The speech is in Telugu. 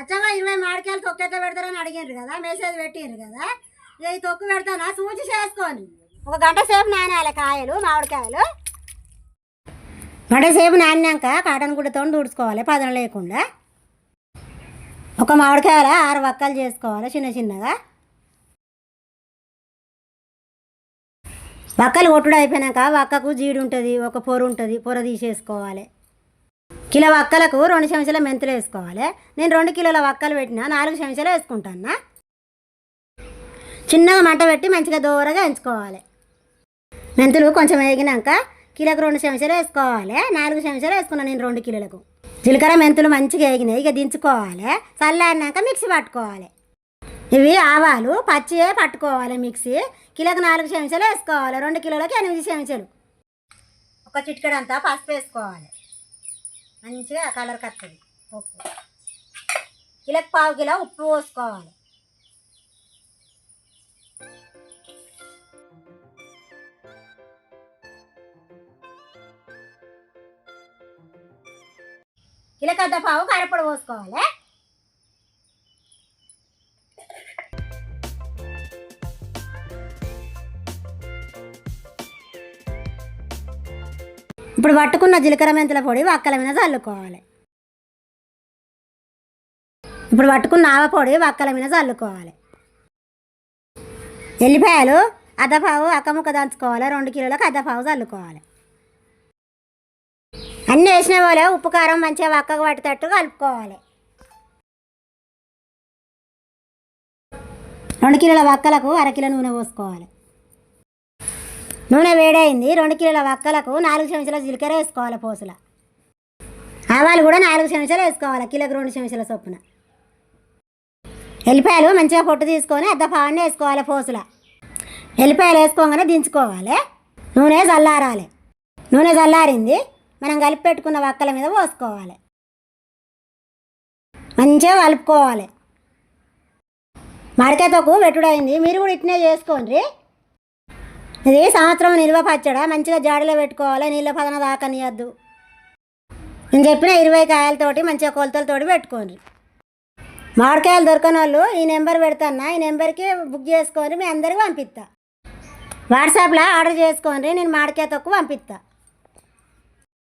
అచ్చగా ఇరవై మామిడికాయలు తొక్కు పెడతారని అడిగారు కదా మెసేజ్ పెట్టిండ్రు కదా. ఇక తొక్కు పెడతానా? సూచి చేసుకొని. ఒక గంట సేపు నానాలి కాయలు మామిడికాయలు. గంట సేపు నానినాక కాటన్ గుడ్డతో తుడుచుకోవాలి పదన లేకుండా. ఒక మామిడికాయల ఆరు వక్కలు చేసుకోవాలి చిన్న చిన్నగా. వక్కలు కొట్టుడు అయిపోయినాక వక్కకు జీడి ఉంటుంది ఒక పొర ఉంటుంది పొర తీసేసుకోవాలి. కిలో వక్కలకు రెండు చెంచాల మెంతులు వేసుకోవాలి. నేను రెండు కిలోల వక్కలు పెట్టిన నాలుగు చెంచాలు వేసుకుంటాను? చిన్నగా మంట పెట్టి మంచిగా దూరగా ఎంచుకోవాలి. మెంతులు కొంచెం వేగినాక కిలోకి రెండు చెంచాలు వేసుకోవాలి. నాలుగు చెంచాలు వేసుకున్నాను నేను రెండు కిలోలకు. జీలకర్ర మెంతులు మంచిగా వేగినాయి ఇక దించుకోవాలి. చల్లారినాక మిక్సీ పట్టుకోవాలి. ఇవి ఆవాలు పచ్చివే పట్టుకోవాలి మిక్సీ. కిలోకి నాలుగు చెంచాలు వేసుకోవాలి రెండు కిలోలకి ఎనిమిది చెంచాలు. ఒక చిటికెడంతా పసుపు వేసుకోవాలి. మంచిగా కలర్ వస్తుంది ఉప్పు. కిలోకి పావు కిలో ఉప్పు పోసుకోవాలి. కిలకద్ద పావు కరపడ పోసుకోవాలి. ఇప్పుడు పట్టుకున్న జీలకర్ర మెంతుల పొడి వక్కల మీద చల్లుకోవాలి. ఇప్పుడు పట్టుకున్న ఆవ పొడి వక్కల మీద చల్లుకోవాలి. ఎల్లిపాయలు అద్దపావు అక్కముక్క దంచుకోవాలి. రెండు కిలోలకు అద్దపావు చల్లుకోవాలి. అన్నీ వేసిన పోలే ఉప్పు కారం మంచిగా వక్కకు పట్టేటట్టు కలుపుకోవాలి. రెండు కిలోల వక్కలకు అరకిలో నూనె పోసుకోవాలి. నూనె వేడైంది. రెండు కిలోల వక్కలకు నాలుగు చెంచాల జీలకర్ర వేసుకోవాలి పోసుల. ఆవాలు కూడా నాలుగు చెంచాలు వేసుకోవాలి. కిలోకి రెండు చెంచాల చొప్పున. ఎల్లిపాయలు మంచిగా పొట్టు తీసుకొని అద్ద పావన్నీ వేసుకోవాలి పోసుల. ఎల్లిపాయలు వేసుకోగానే దించుకోవాలి. నూనె చల్లారాలి. నూనె చల్లారింది. మనం కలిపి పెట్టుకున్న వక్కల మీద పోసుకోవాలి. మంచిగా కలుపుకోవాలి. మడకతోకు పెట్టుడైంది మీరు కూడా ఇట్నే చేసుకోండి. ఇది సంవత్సరం నిల్వ పచ్చడ? మంచిగా జాడీలో పెట్టుకోవాలి? నీళ్ళ పదన దాకనియద్దు. నేను చెప్పిన ఇరవై కాయలతోటి మంచిగా కొలతలతోటి పెట్టుకోండి. మామిడికాయలు దొరకని వాళ్ళు ఈ నెంబర్ పెడతాను ఈ నెంబర్కి బుక్ చేసుకొని మీ అందరికి పంపిస్తా వాట్సాప్లో ఆర్డర్ చేసుకోండి నేను మామిడికాయ తొక్కు పంపిస్తా